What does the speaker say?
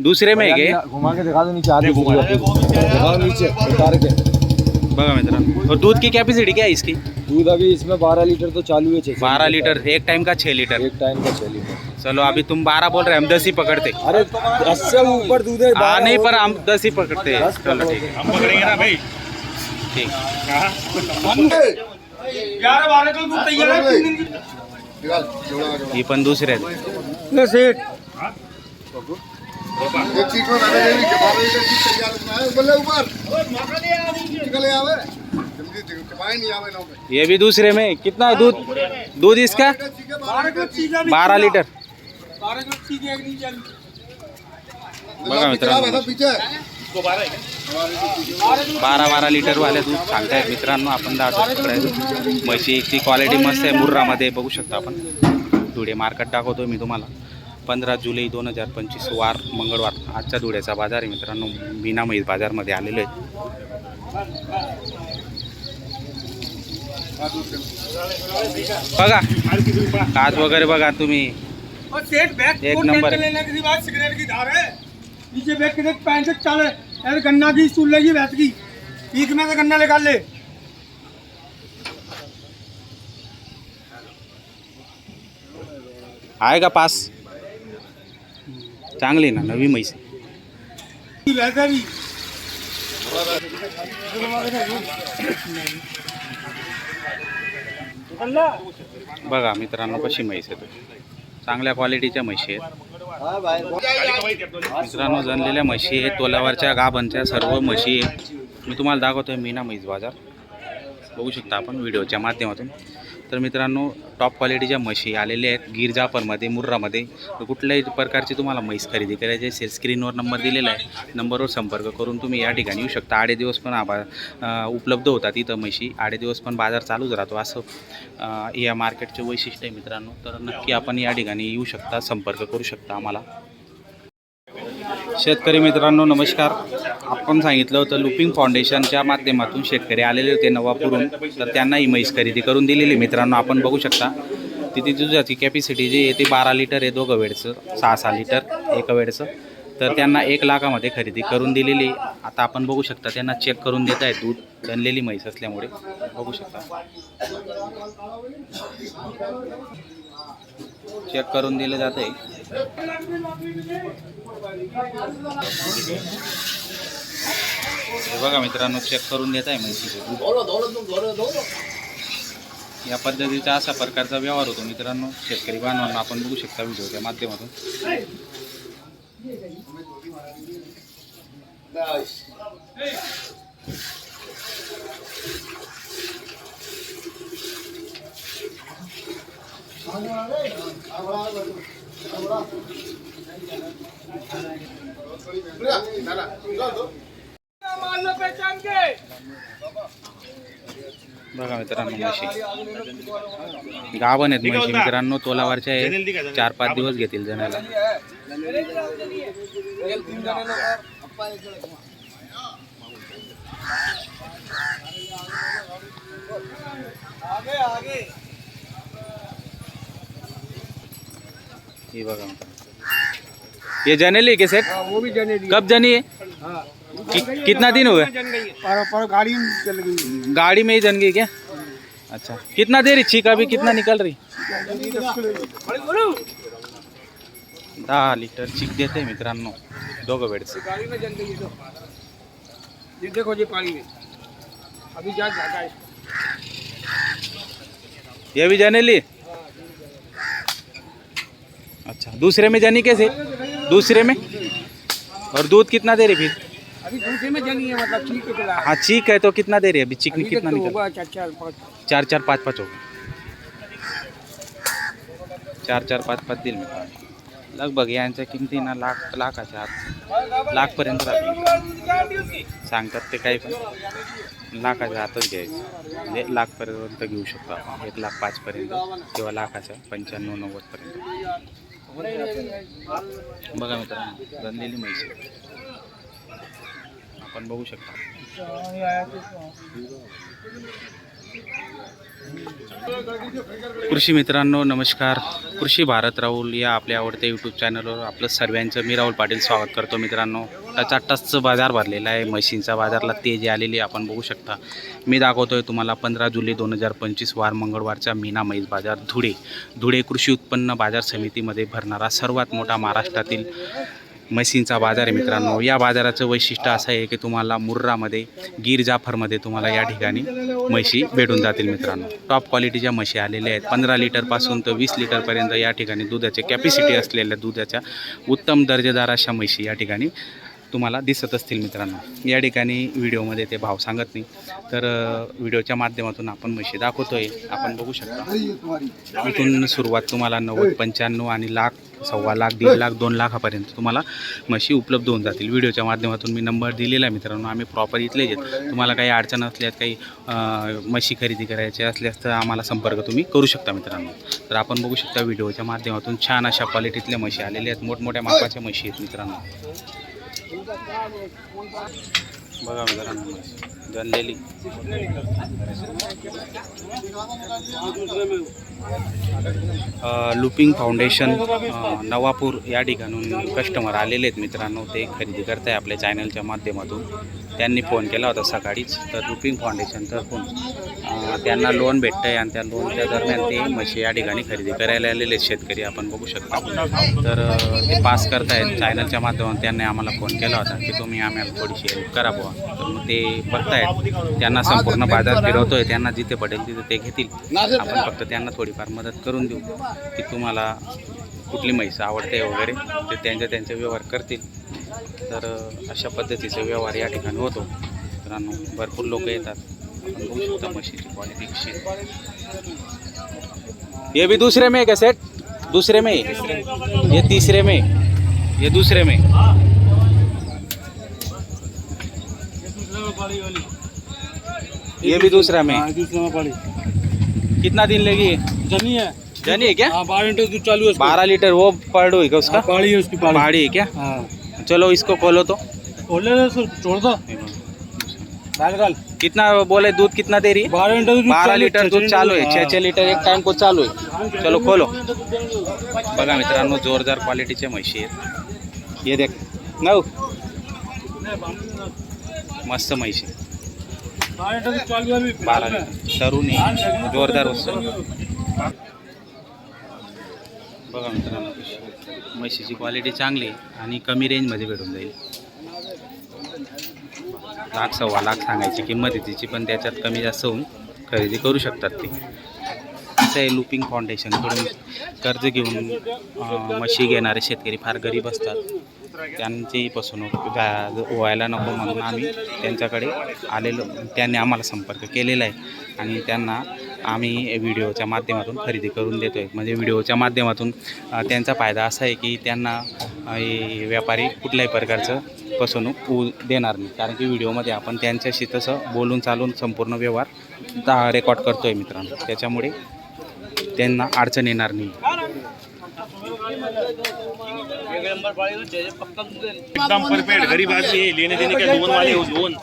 दूसरे में है घुमा के दिखा दो नीचे आधी दिखाओ नीचे उतार के। बघा मित्रांनो और दूध की कैपेसिटी क्या है इसकी? दूध अभी इसमें बारह लीटर तो चालू है छह बारह लीटर। एक टाइम का छः लीटर। एक टाइम का छह लीटर। चलो अभी तुम बारह बोल रहे हम दस ही पकड़ते। अरे दस से ऊपर दूध है हाँ नहीं पर हम दस ही पकड़ते हैं। चलो। ठीक है। हम पकड़ेंगे ना भाई। ठीक। ग्यारह बारह को दूध की चीज मैंने ये तैयार है? बोले ऊपर। निकले आवे। जल्दी टिपाई नहीं आवे ना ये भी दूसरे में। कितना है दूध? दूध इसका? बारह को चीजें बारह लीटर। बारह को चीजें एक नहीं चल। बघा मित्रांनो। पीछे? बारा बारा लिटर वाले दूध सांगतायत मित्रांनो आपण पकडायचं म्हशीची क्वालिटी मस्त आहे मुर्रामध्ये बघू शकता आपण. धुळे मार्केट दाखवतो मी तुम्हाला. पंधरा जुलै दोन हजार पंचवीस वार मंगळवार आजच्या धुळ्याचा बाजार आहे मित्रांनो. मीना म्हैस बाजारमध्ये आलेलो आहे बघा काच वगैरे बघा तुम्ही. एक को नंबर. टेंशन लेने के बाद सिगरेट की धार है नीचे बैग के देख पैंसठ चाल यार गन्ना की स्टूल लेगी भैंस की. पीक में से गन्ना निकाल ले आहे का पास? चांगली ना नवी म्हैस. बघा मित्रांनो कशी म्हैस आहे चांगल्या क्वालिटीच्या म्हशी आहेत. मित्रांनो जनलेल्या म्हशी आहेत तोलावरच्या गाभांच्या सर्व म्हशी आहेत. मी तुम्हाला दाखवतोय मीना म्हैस बाजार. बघू शकता आपण व्हिडिओच्या माध्यमातून. तर मित्रांनो टॉप क्वालिटीच्या म्हशी आलेल्या आहेत गिरजापरमध्ये मुर्रामध्ये तर कुठल्याही प्रकारची तुम्हाला म्हैस खरेदी करायची असेल स्क्रीनवर नंबर दिलेला आहे. नंबरवर संपर्क करून तुम्ही या ठिकाणी येऊ शकता. आडे दिवस पण आबा उपलब्ध होतात इथं म्हशी. आडे दिवस पण बाजार चालूच राहतो. असं या मार्केटचे वैशिष्ट्य आहे मित्रांनो. तर नक्की आपण या ठिकाणी येऊ शकता संपर्क करू शकता आम्हाला. शेतकरी मित्रांनो नमस्कार. आपण सांगितलं होतं लुपिंग फाउंडेशनच्या माध्यमातून शेतकरी आलेले होते नवापूरून तर त्यांना ही म्हैस खरेदी करून दिलेली. मित्रांनो आपण बघू शकता तिथे दुधाची कॅपॅसिटी जी आहे ती बारा लिटर आहे दोघं वेळचं सहा सहा लिटर एक वेळचं. तर त्यांना एक लाखामध्ये खरेदी करून दिलेली. आता आपण बघू शकता त्यांना चेक करून देत आहे दूध. जनलेली म्हैस असल्यामुळे बघू शकता. चेक करून दिलं जात आहे हे बघा मित्रांनो चेक करून देत आहे म्हैसीचे या पद्धतीचा असा प्रकारचा व्यवहार होतो मित्रांनो. शेतकरी बांधवांना आपण बघू शकता व्हिडिओच्या माध्यमातून. बघा मित्रांनो म्हशी. गाभण आहेत म्हशी मित्रांनो तोलावरच्या आहेत चार पाच दिवस घेतील जणाला आगे आगे ये बघा ये जनेली के सेट वो भी जने कब जनी है। हाँ. कि, कितना दिन जन है पर पर गाड़ी चल गई। गाड़ी में ही जन गई क्या? अच्छा। कितना देर छीक अभी कितना निकल रही? दहा लिटर चीक देते मित्रांनो। दोघं वेळचं गाड़ी में गई तो। ये देखो ये पानी में। अभी जा जाता है ये भी जनेली अच्छा। दूसरे में जानी कैसे? दूसरे में? और दूध कितना दे रही फिर? अभी दूसरे में जनी है मतलब है हाँ चीक है तो कितना दे रही है? अभी चीक में अभी कितना तक तो निकल होगा चार चार पाँच। चार चार पाच पाच होगा। चार चार पाच पाच देईल मित्रांनो लगभग यांच्या किमती ना लाख लाखाच्या आत लाखपर्यंत राहतील. सांगतात ते काही पण. लाखाच्या आतच घ्यायचं. म्हणजे लाखपर्यंत घेऊ शकतो आपण. एक लाख पाचपर्यंत किंवा लाखाच्या पंच्याण्णव नव्वदपर्यंत. बघा मित्रांनो गंधलेली म्हैस आहे. आपण बघू शकता. कृषी मित्रांनो नमस्कार. कृषी भारत राहुल या आपल्या आवडत्या यूट्यूब चॅनलवर आपलं सर्वांचं मी राहुल पाटील स्वागत करतो मित्रांनो. त्याचा टच बाजार भरलेला आहे. म्हशींचा बाजारला तेजी आलेली आहे, आपण बघू शकता. मी दाखवतोय तुम्हाला पंधरा जुलै दोन हजार पंचवीस वार मंगळवारचा मीना म्हैस बाजार धुळे. धुळे कृषी उत्पन्न बाजार समितीमध्ये भरणारा सर्वात मोठा महाराष्ट्रातील म्हशींचा बाजार आहे मित्रांनो. या बाजाराचं वैशिष्ट्य असं आहे की तुम्हाला मुर्रामध्ये गिर जाफरमध्ये तुम्हाला या ठिकाणी म्हशी भेटून जातील मित्रांनो. टॉप क्वालिटीच्या म्हशी आलेल्या आहेत पंधरा लिटरपासून तर वीस लिटरपर्यंत या ठिकाणी दुधाचे कॅपॅसिटी असलेल्या दुधाच्या उत्तम दर्जेदार अशा म्हशी या ठिकाणी तुम्हाला दिसत असतील मित्रांनो. या ठिकाणी व्हिडिओमध्ये ते भाव सांगत नाही. तर व्हिडिओच्या माध्यमातून आपण म्हशी दाखवतोय. आपण बघू शकता. इथून सुरुवात तुम्हाला नव्वद पंच्याण्णव आणि लाख सव्वा लाख दीड लाख दोन लाखापर्यंत तुम्हाला म्हशी उपलब्ध होऊन जातील. व्हिडिओच्या माध्यमातून मी नंबर दिलेला आहे मित्रांनो. आम्ही प्रॉपर इथलेच आहेत तुम्हाला काही अडचण असल्यास काही म्हशी खरेदी करायची असल्यास तर आम्हाला संपर्क तुम्ही करू शकता मित्रांनो. तर आपण बघू शकता व्हिडिओच्या माध्यमातून छान अशा क्वालिटीतल्या म्हशी आलेल्या आहेत. मोठमोठ्या मापाच्या म्हशी आहेत मित्रांनो. बघा मित्रांनो जनलेली लुपिंग फाउंडेशन नवापूर या ठिकाणून कस्टमर आलेले आहेत मित्रांनो. ते खरेदी करत आहे आपल्या चॅनलच्या माध्यमातून. त्यांनी फोन केला होता सकाळीच. तर लुपिंग फाउंडेशन तर फोन त्यांना लोन भेटतं आहे आणि त्या लोनच्या दरम्यान ते म्हशी या ठिकाणी खरेदी करायला आलेले आहेत. शेतकरी आपण बघू शकता. तर ते पास करतायत चॅनलच्या माध्यमातून. त्यांनी आम्हाला फोन केला होता की तुम्ही आम्हाला थोडीशी हेल्प करा बुवा. तर मग ते बघतायत. त्यांना संपूर्ण बाजार फिरवतोय. त्यांना जिथे पडेल तिथे ते घेतील. आपण फक्त त्यांना थोडीफार मदत करून देऊ की तुम्हाला कुठली म्हैस आवडते वगैरे ते त्यांच्या त्यांचे व्यवहार करतील. तर अशा पद्धतीचा व्यवहार या ठिकाणी होतो. मित्रांनो भरपूर लोक येतात. म्हशीची क्वालिटी ये भी दूसरे में है क्या सेट दूसरे में ये तीसरे में ये दूसरे में ये भी दूसरा में दूसरा में कितना दिन लेगी जनी है। जनी है क्या? हाँ बारह दूध चालू है बारह लीटर वो पड़ है क्या उसका? पहाड़ी है उसकी पहाड़ी। है क्या? हाँ। चलो इसको खोलो तो। खोल ले सर छोड़ दो। कितना बोले दूध कितना दे रही? है बारह है, लिटर दूध चालू आहे लीटर, छः हाँ। छः लिटर एक टाइम को चालू आहे चलो खोलो। बघा मित्रांनो जोरदार क्वालिटीच्या म्हशी आहेत. ये देख. नऊ. मस्त म्हशी. बारा लिटर तरुणी जोरदार वस्तू. बघा मित्रांनो. म्हशीची क्वालिटी चांगली आहे आणि कमी रेंजमध्ये भेटून जाईल. लाख सव्वा लाख सांगायची किंमत आहे तिची पण त्याच्यात कमी जास्त होऊन खरेदी करू शकतात ते. असं आहे लुपिंग फाउंडेशनकडून कर्ज घेऊन म्हशी घेणारे शेतकरी फार गरीब असतात. त्यांचीही फसवणूक व्हायला नको म्हणून आम्ही त्यांच्याकडे आलेलो त्यांनी आम्हाला संपर्क केलेला आहे. आणि त्यांना आम्ही व्हिडिओच्या माध्यमातून खरेदी करून देतो आहे म्हणजे व्हिडिओच्या माध्यमातून त्यांचा फायदा असा आहे की त्यांना व्यापारी कुठल्याही प्रकारचं फसवणूक होऊ देणार नाही. कारण की व्हिडिओमध्ये आपण त्यांच्याशी तसं बोलून चालून संपूर्ण व्यवहार रेकॉर्ड करतो आहे मित्रांनो. त्याच्यामुळे त्यांना अडचण येणार नाही. हो, एकदम परफेक्ट गरीब आदमी लेने देने के लोन वाले लोन.